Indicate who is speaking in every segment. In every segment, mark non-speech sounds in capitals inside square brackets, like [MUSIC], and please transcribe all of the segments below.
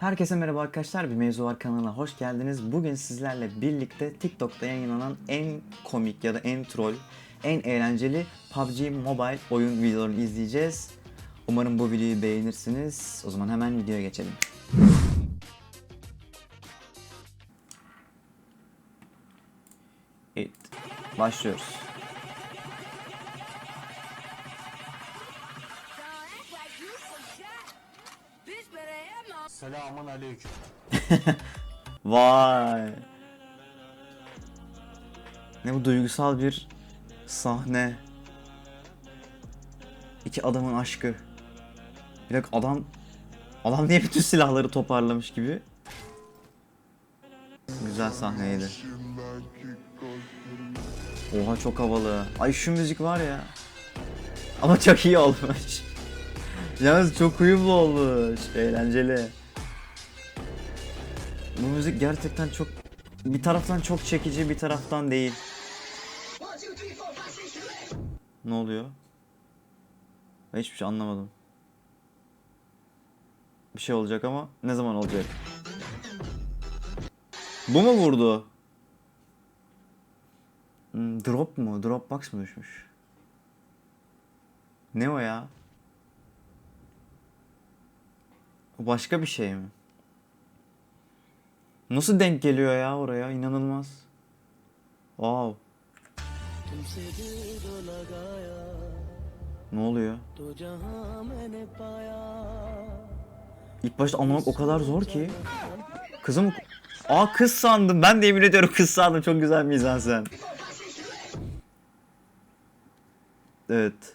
Speaker 1: Herkese merhaba arkadaşlar. Bir mevzu var kanalına hoş geldiniz. Bugün sizlerle birlikte TikTok'ta yayınlanan en komik ya da en troll, en eğlenceli PUBG Mobile oyun videolarını izleyeceğiz. Umarım bu videoyu beğenirsiniz. O zaman hemen videoya geçelim. Evet. Başlıyoruz.
Speaker 2: Selamun aleyküm. [LAUGHS]
Speaker 1: Vay. Ne bu duygusal bir sahne. İki adamın aşkı. Bir dakika adam adam niye bütün silahları toparlamış gibi. Güzel sahneydi. Oha çok havalı. Ay şu müzik var ya. Ama çok iyi olmuş. [LAUGHS] Yalnız çok uyumlu olmuş. Eğlenceli. Bu müzik gerçekten çok bir taraftan çok çekici bir taraftan değil. Ne oluyor? Ben hiçbir şey anlamadım. Bir şey olacak ama ne zaman olacak? Bu mu vurdu? Hmm, drop mu? Dropbox mı düşmüş? Ne o ya? Başka bir şey mi? Nasıl denk geliyor ya oraya? İnanılmaz. Wow. Ne oluyor? İlk başta anlamak o kadar zor ki. Kızım... Aa kız sandım. Ben de yemin ediyorum kız sandım. Çok güzel mizansen. Evet.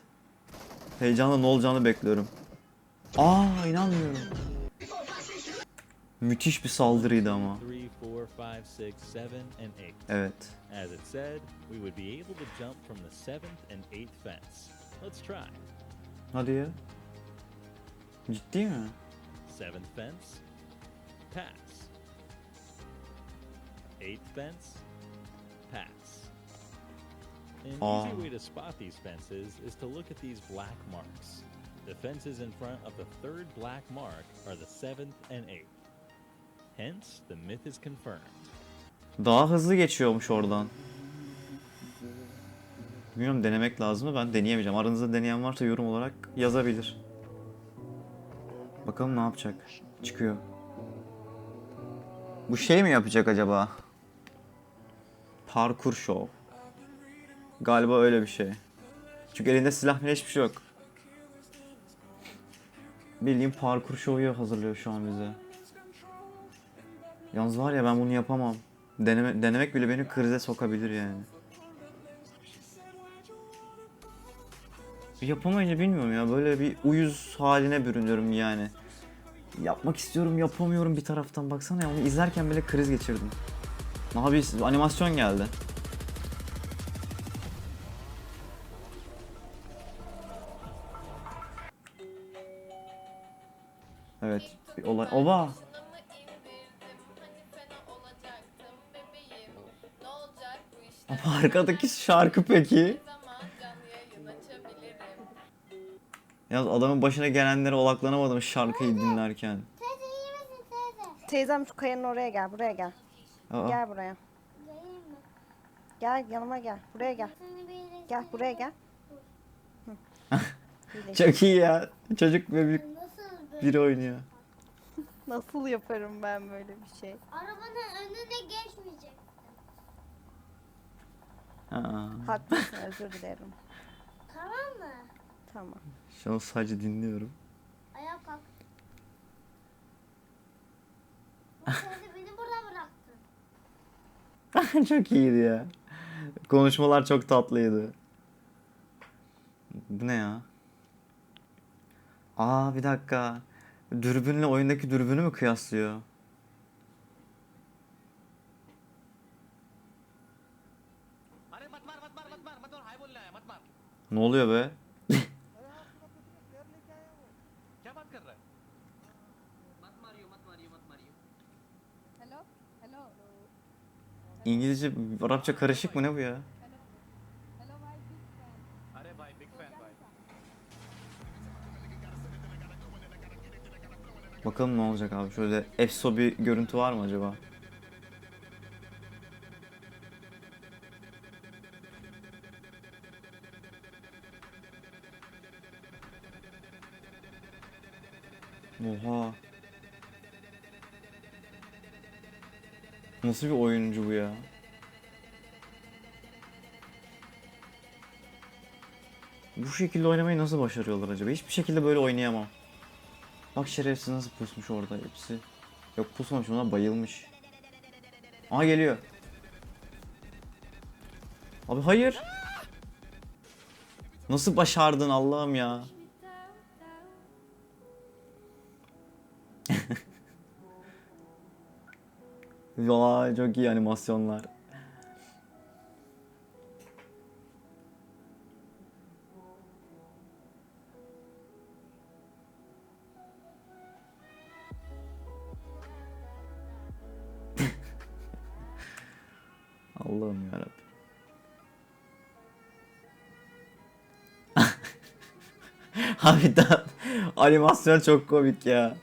Speaker 1: Heyecanla ne olacağını bekliyorum. Aa inanmıyorum. Müthiş bir saldırıydı ama.
Speaker 3: 3, 4, 5, 6, 7, and 8.
Speaker 1: Evet.
Speaker 3: As it said, we would be able to jump from the 7th and 8th fence. Let's try.
Speaker 1: Hadi ya. Ciddi mi?
Speaker 3: 7th fence, pass. 8th fence, pass. An
Speaker 1: Ah.
Speaker 3: easy way to spot these fences is to look at these black marks. The fences in front of the third black mark are the 7th and 8th. Hence, the myth is confirmed.
Speaker 1: Daha hızlı geçiyormuş oradan. Bilmiyorum denemek lazım mı? Ben deneyemeyeceğim. Aranızda deneyen varsa yorum olarak yazabilir. Bakalım ne yapacak. Çıkıyor. Bu şey mi yapacak acaba? Parkur show. Galiba öyle bir şey. Çünkü elinde silah bile hiçbir şey yok. Bildiğim parkur şovu hazırlıyor şu an bize. Yalnız var ya ben bunu yapamam. Deneme, denemek bile beni krize sokabilir yani. Yapamayınca bilmiyorum ya böyle bir uyuz haline bürünüyorum yani. Yapmak istiyorum yapamıyorum bir taraftan baksana ya onu izlerken bile kriz geçirdim. Bir animasyon geldi. Evet bir olay. Oba! Arkadaki şarkı peki? Ya adamın başına gelenlere odaklanamadım şarkıyı dinlerken.
Speaker 4: Teyze iyi misin teyze?
Speaker 5: Teyzem şu kayanın oraya gel. Buraya gel.
Speaker 1: Aa,
Speaker 5: Gel buraya.
Speaker 4: Geleyim mi?
Speaker 5: Gel yanıma gel. Buraya gel.
Speaker 4: Seni bir yere
Speaker 5: Gel buraya gel. [LAUGHS]
Speaker 1: Çok iyi ya. Çocuk ve bir,
Speaker 4: Nasıl böyle?
Speaker 1: biri oynuyor. [LAUGHS]
Speaker 5: Nasıl yaparım ben böyle bir şey?
Speaker 4: Arabanın önüne geçmeyecek.
Speaker 1: Ha.
Speaker 5: Haklısın [LAUGHS] özür dilerim.
Speaker 4: Tamam mı?
Speaker 5: Tamam.
Speaker 1: Şu an sadece dinliyorum.
Speaker 4: Ayağa kalk. [LAUGHS] Teyze beni burada bıraktın. [LAUGHS]
Speaker 1: çok iyiydi ya. Konuşmalar çok tatlıydı. Bu ne ya? Aa bir dakika. Dürbünle oyundaki dürbünü mü kıyaslıyor? Ne oluyor be? İngilizce, Arapça karışık mı ne bu ya? Bakalım ne olacak abi. Şöyle efso bir görüntü var mı acaba? Oha. Nasıl bir oyuncu bu ya? Bu şekilde oynamayı nasıl başarıyorlar acaba? Hiçbir şekilde böyle oynayamam. Bak şerefsiz nasıl pusmuş orada hepsi. Yok pusmamış ona bayılmış. Aha geliyor. Abi hayır. Nasıl başardın Allah'ım ya? Vay çok iyi animasyonlar. [LAUGHS] Allah'ım yarabbim. [LAUGHS] Harbiden animasyon çok komik ya.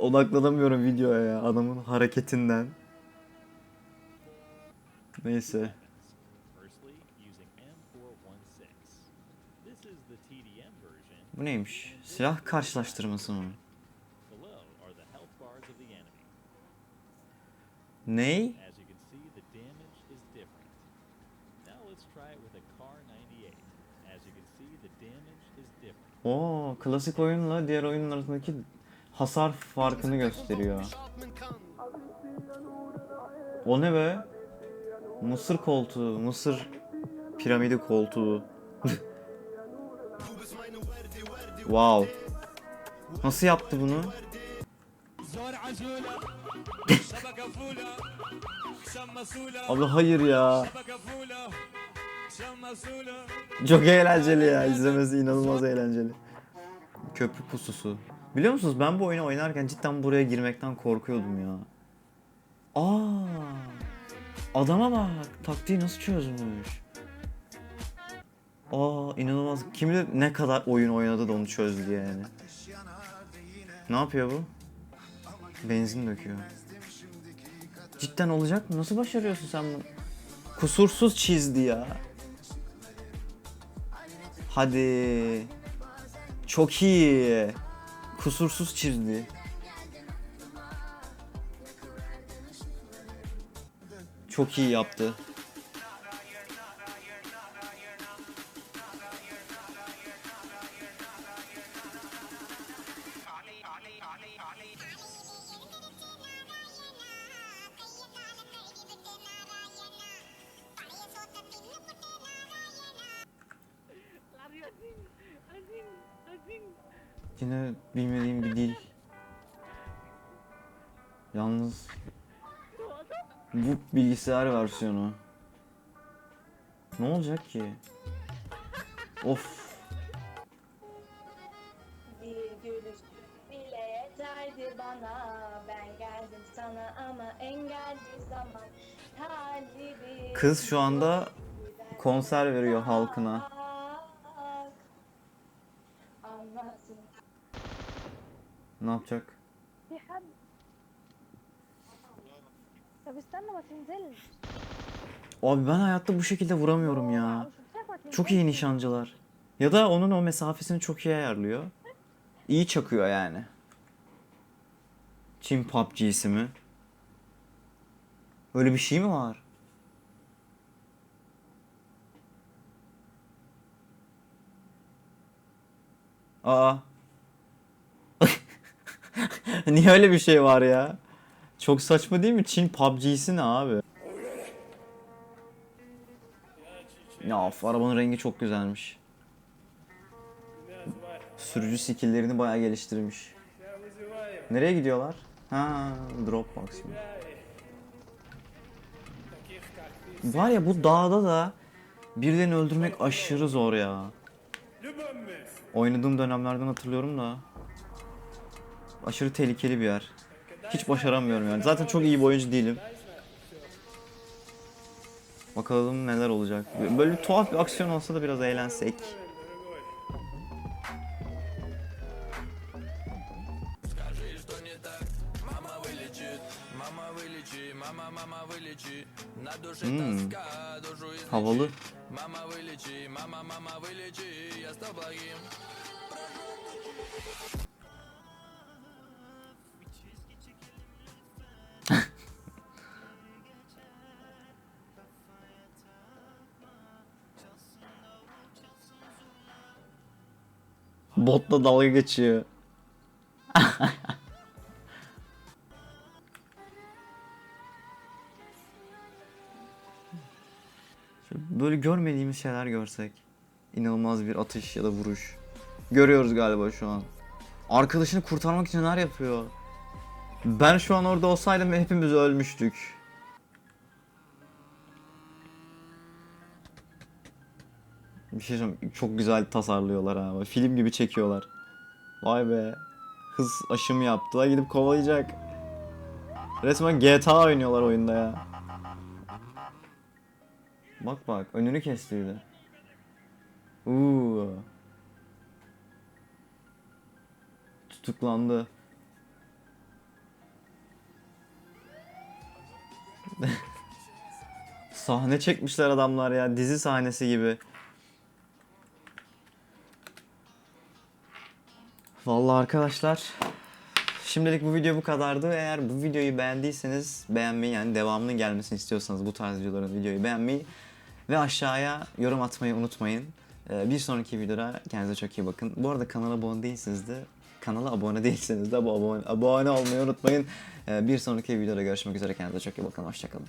Speaker 1: Odaklanamıyorum videoya ya adamın hareketinden.
Speaker 3: Version.
Speaker 1: Bu neymiş? Silah karşılaştırması mı? Ney?
Speaker 3: As you can see, the damage is different. Now let's try it with a Kar 98. As you can see, the damage is different.
Speaker 1: Oo, klasik oyunla diğer oyunun arasındaki hasar farkını gösteriyor. O ne be? Mısır koltuğu, Mısır piramidi koltuğu. wow. Nasıl yaptı bunu? Abi hayır ya. Çok eğlenceli ya. İzlemesi inanılmaz eğlenceli. Köprü pususu. Biliyor musunuz ben bu oyunu oynarken cidden buraya girmekten korkuyordum ya. Aa! Adama bak. Taktiği nasıl çözmüş. Aa inanılmaz. Kim bilir ne kadar oyun oynadı da onu çözdü yani. Ne yapıyor bu? Benzin döküyor. Cidden olacak mı? Nasıl başarıyorsun sen bunu? Kusursuz çizdi ya. Hadi. Çok iyi. Kusursuz çizdi. Çok iyi yaptı. Yine bilmediğim bir dil. Yalnız bu bilgisayar versiyonu. Ne olacak ki? Of. Kız şu anda konser veriyor halkına. Ne yapacak?
Speaker 5: طب استنى ما تنزلش
Speaker 1: Abi ben hayatta bu şekilde vuramıyorum ya. Çok iyi nişancılar. Ya da onun o mesafesini çok iyi ayarlıyor. İyi çakıyor yani. Çin PUBG'si mi? Öyle bir şey mi var? Aa. [LAUGHS] Niye öyle bir şey var ya? Çok saçma değil mi? Çin PUBG'si ne abi? Ya of, arabanın rengi çok güzelmiş. Sürücü skill'lerini bayağı geliştirmiş. Nereye gidiyorlar? Ha, Dropbox mı? Var ya bu dağda da birilerini öldürmek aşırı zor ya. Oynadığım dönemlerden hatırlıyorum da. Aşırı tehlikeli bir yer. Hiç başaramıyorum yani. Zaten çok iyi bir oyuncu değilim. Bakalım neler olacak. Böyle bir tuhaf bir aksiyon olsa da biraz eğlensek. Hmm. Havalı. Botla dalga geçiyor. Böyle görmediğimiz şeyler görsek. İnanılmaz bir atış ya da vuruş. Görüyoruz galiba şu an. Arkadaşını kurtarmak için neler yapıyor. Ben şu an orada olsaydım hepimiz ölmüştük. Bir şey söyleyeyim, çok güzel tasarlıyorlar ha. Film gibi çekiyorlar. Vay be. Hız aşımı yaptılar gidip kovalayacak. Resmen GTA oynuyorlar oyunda ya. Bak bak önünü kestirdi. Uuu. Tutuklandı. [LAUGHS] Sahne çekmişler adamlar ya dizi sahnesi gibi. Vallahi arkadaşlar Şimdilik bu video bu kadardı. Eğer bu videoyu beğendiyseniz beğenmeyi yani devamının gelmesini istiyorsanız bu tarz videoların videoyu beğenmeyi ve aşağıya yorum atmayı unutmayın. Ee, Bir sonraki videoda kendinize çok iyi bakın. Bu arada kanala abone değilseniz de kanala abone değilseniz de abone, abone olmayı unutmayın. Ee, Bir sonraki videoda görüşmek üzere. Kendinize çok iyi bakın. Hoşçakalın.